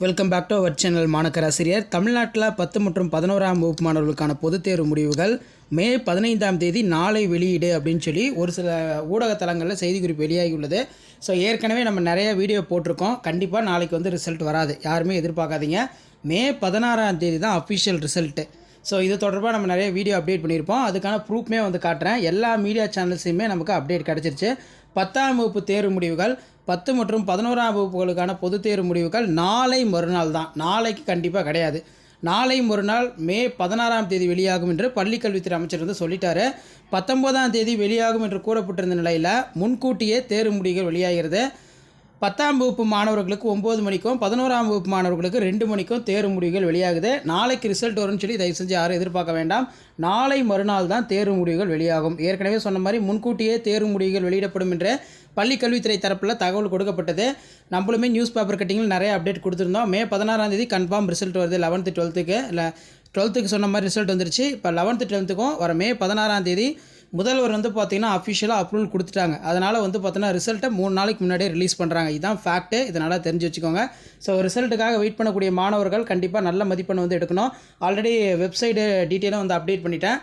Welcome back to our channel மாணக்கராசிரியர் தமிழ்நாட்டில் பத்து மற்றும் பதினோராம் வகுப்பு மாணவர்களுக்கான பொதுத் தேர்வு முடிவுகள் மே பதினைந்தாம் தேதி நாளை வெளியீடு அப்படின்னு சொல்லி ஒரு சில ஊடகத்தலங்களில் செய்திக்குறிப்பு வெளியாகியுள்ளது. ஸோ ஏற்கனவே நம்ம நிறைய வீடியோ போட்டிருக்கோம். கண்டிப்பாக நாளைக்கு வந்து ரிசல்ட் வராது. யாருமே எதிர்பார்க்காதீங்க. மே பதினாறாம் தேதி தான் அஃபிஷியல் ரிசல்ட்டு ஸோ இது தொடர்பாக நம்ம நிறைய வீடியோ அப்டேட் பண்ணியிருப்போம். அதுக்கான ப்ரூஃப்மே வந்து காட்டுறேன். எல்லா மீடியா சேனல்ஸையுமே நமக்கு அப்டேட் கிடச்சிருச்சு. பத்தாம் வகுப்பு தேர்வு முடிவுகள் பத்து மற்றும் பதினோராம் வகுப்புகளுக்கான பொதுத் தேர்வு முடிவுகள் நாளை மறுநாள் தான். நாளைக்கு கண்டிப்பாக கிடையாது. நாளை மறுநாள் மே பதினாறாம் தேதி வெளியாகும் என்று பள்ளிக்கல்வித்துறை அமைச்சர் வந்து சொல்லிட்டாரு. பத்தொன்பதாம் தேதி வெளியாகும் என்று கூறப்பட்டிருந்த நிலையில் முன்கூட்டியே தேர்வு முடிவுகள் வெளியாகிறது. பத்தாம் வகுப்பு மாணவர்களுக்கு ஒம்பது மணிக்கும் பதினோராம் வகுப்பு மாணவர்களுக்கு ரெண்டு மணிக்கும் தேர்வு முடிவுகள் வெளியாகுது. நாளைக்கு ரிசல்ட் வரும்னு சொல்லி தயவு செஞ்சு யாரும் எதிர்பார்க்க வேண்டாம். நாளை மறுநாள் தான் தேர்வு முடிவுகள் வெளியாகும். ஏற்கனவே சொன்ன மாதிரி முன்கூட்டியே தேர்வு முடிவுகள் வெளியிடப்படும் என்ற பள்ளி கல்வித்துறை தரப்பில் தகவல் கொடுக்கப்பட்டது. நம்மளுமே நியூஸ் பேப்பர் கட்டிங்கில் நிறைய அப்டேட் கொடுத்துருந்தோம். மே பதினாறாம் தேதி கன்ஃபார்ம் ரிசல்ட் வருது லெவன்த்து டுவெல்த்துக்கு இல்லை டுவெல்த்துக்கு சொன்ன மாதிரி ரிசல்ட் வந்துருச்சு. இப்போ லெவன்த்து டுவெல்த்துக்கும் வர மே பதினாறாம் தேதி முதல்வர் வந்து பார்த்தீங்கன்னா அஃபிஷியலாக அப்ரூவல் கொடுத்துட்டாங்க. அதனால் வந்து பார்த்தீங்கன்னா ரிசல்ட்டை மூணு நாளைக்கு முன்னாடியே ரிலீஸ் பண்ணுறாங்க இதுதான் ஃபேக்ட்டு இதனால் தெரிஞ்சு வச்சுக்கோங்க. ஸோ ரிசல்ட்டுக்காக வெயிட் பண்ணக்கூடிய மாணவர்கள் கண்டிப்பாக நல்ல மதிப்பெண் வந்து எடுக்கணும். ஆல்ரெடி வெப்சைட்டு டீட்டெயிலாக வந்து அப்டேட் பண்ணிட்டேன்.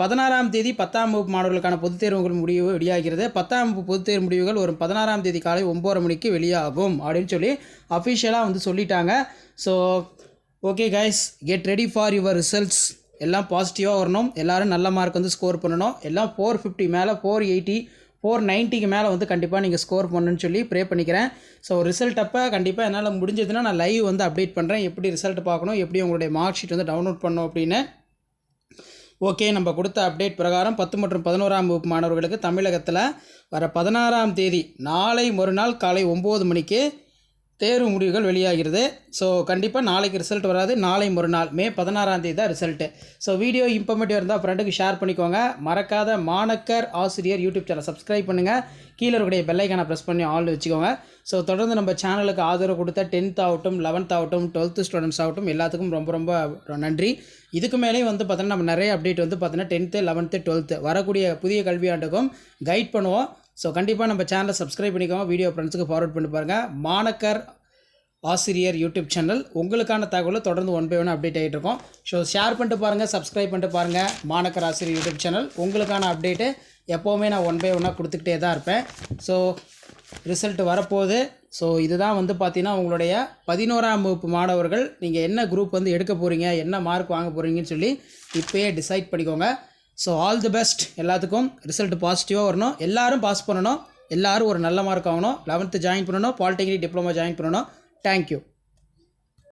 பதினாறாம் தேதி பத்தாம் வகுப்பு மாணவர்களுக்கான பொதுத் தேர்வுகள் முடிவு வெளியாகிறது. பத்தாம் வகுப்பு பொதுத் தேர்வு முடிவுகள் ஒரு பதினாறாம் தேதி காலை ஒம்பது மணிக்கு வெளியாகும் அப்படின்னு சொல்லி அஃபிஷியலாக வந்து சொல்லிட்டாங்க. So okay guys get ready for your results எல்லாம் பாசிட்டிவாக வரணும். எல்லோரும் நல்ல மார்க் வந்து ஸ்கோர் பண்ணணும். எல்லாம் ஃபோர் ஃபிஃப்டி மேலே ஃபோர் எயிட்டி ஃபோர் நைன்ட்டிக்கு மேலே வந்து கண்டிப்பாக நீங்கள் ஸ்கோர் பண்ணணும்னு சொல்லி ப்ரே பண்ணிக்கிறேன். ஸோ ரிசல்ட் அப்போ கண்டிப்பாக என்னால் முடிஞ்சதுன்னா நான் லைவ் வந்து அப்டேட் பண்ணுறேன் எப்படி ரிசல்ட் பார்க்கணும் எப்படி உங்களுடைய மார்க் ஷீட் வந்து டவுன்லோட் பண்ணணும் அப்படின்னு. ஓகே நம்ம கொடுத்த அப்டேட் பிரகாரம் பத்து மற்றும் பதினோராம் வகுப்பு மாணவர்களுக்கு தமிழகத்தில் வர பதினாறாம் தேதி நாளை மறுநாள் காலை ஒம்பது மணிக்கு தேர்வு முடிவுகள் வெளியாகிறது. ஸோ கண்டிப்பாக நாளைக்கு ரிசல்ட் வராது. நாளை மறுநாள் மே பதினாறாம் தேதி தான் ரிசல்ட்டு ஸோ வீடியோ இன்ஃபர்மேட்டிவ் இருந்தால் ஃப்ரெண்டுக்கு ஷேர் பண்ணிக்கோங்க. மறக்காத மாணக்கர் ஆசிரியர் யூடியூப் சேனல் சப்ஸ்கிரைப் பண்ணுங்கள் கீழே இருக்கக்கூடிய பெல்லைக்கான ப்ரெஸ் பண்ணி ஆல் வச்சுக்கோங்க. ஸோ தொடர்ந்து நம்ம சேனலுக்கு ஆதரவு கொடுத்த டென்த் ஆகட்டும் லெவன்த் ஆகட்டும் டுவெல்த்து ஸ்டூடெண்ட்ஸ் ஆகட்டும் எல்லாத்துக்கும் ரொம்ப ரொம்ப நன்றி. இதுக்கு மேலேயும் வந்து பார்த்தோன்னா நம்ம நிறைய அப்டேட் வந்து பார்த்தோன்னா டென்த்து லெவன்த்து டுவெல்த்து வரக்கூடிய புதிய கல்வியாண்டுக்கும் கைட் பண்ணுவோம். ஸோ கண்டிப்பாக நம்ம சேனலை சப்ஸ்கிரைப் பண்ணிக்கோங்க. வீடியோ ஃப்ரெண்ட்ஸுக்கு ஃபார்வர்ட் பண்ணி பாருங்கள் மாணக்கர் ஆசிரியர் யூடியூப் சேனல் உங்களுக்கான தகவலை தொடர்ந்து ஒன் பை ஒன் அப்டேட் ஆகிட்டு இருக்கோம். ஸோ ஷேர் பண்ணிட்டு பாருங்கள் சப்ஸ்கிரைப் பண்ணிட்டு பாருங்கள் மாணக்கர் ஆசிரியர் யூடியூப் சேனல் உங்களுக்கான அப்டேட்டு எப்போவுமே நான் ஒன் பை ஒன்னாக கொடுத்துக்கிட்டே தான் இருப்பேன். ஸோ ரிசல்ட் வரப்போகுது. ஸோ இதுதான் வந்து பார்த்தீங்கன்னா உங்களுடைய பதினோராம் வகுப்பு மாணவர்கள் நீங்கள் என்ன குரூப் வந்து எடுக்க போகிறீங்க என்ன மார்க் வாங்க போகிறீங்கன்னு சொல்லி இப்போயே டிசைட் பண்ணிக்கோங்க. ஸோ ஆல் தி பெஸ்ட் எல்லாத்துக்கும். ரிசல்ட் பாசிட்டிவாக வரணும். எல்லோரும் பாஸ் பண்ணணும். எல்லாரும் ஒரு நல்ல மார்க் ஆகணும். லெவன்த்து ஜாயின் பண்ணணும். பாலிடெக்னிக் டிப்ளமோ ஜாயின் பண்ணணும். Thank you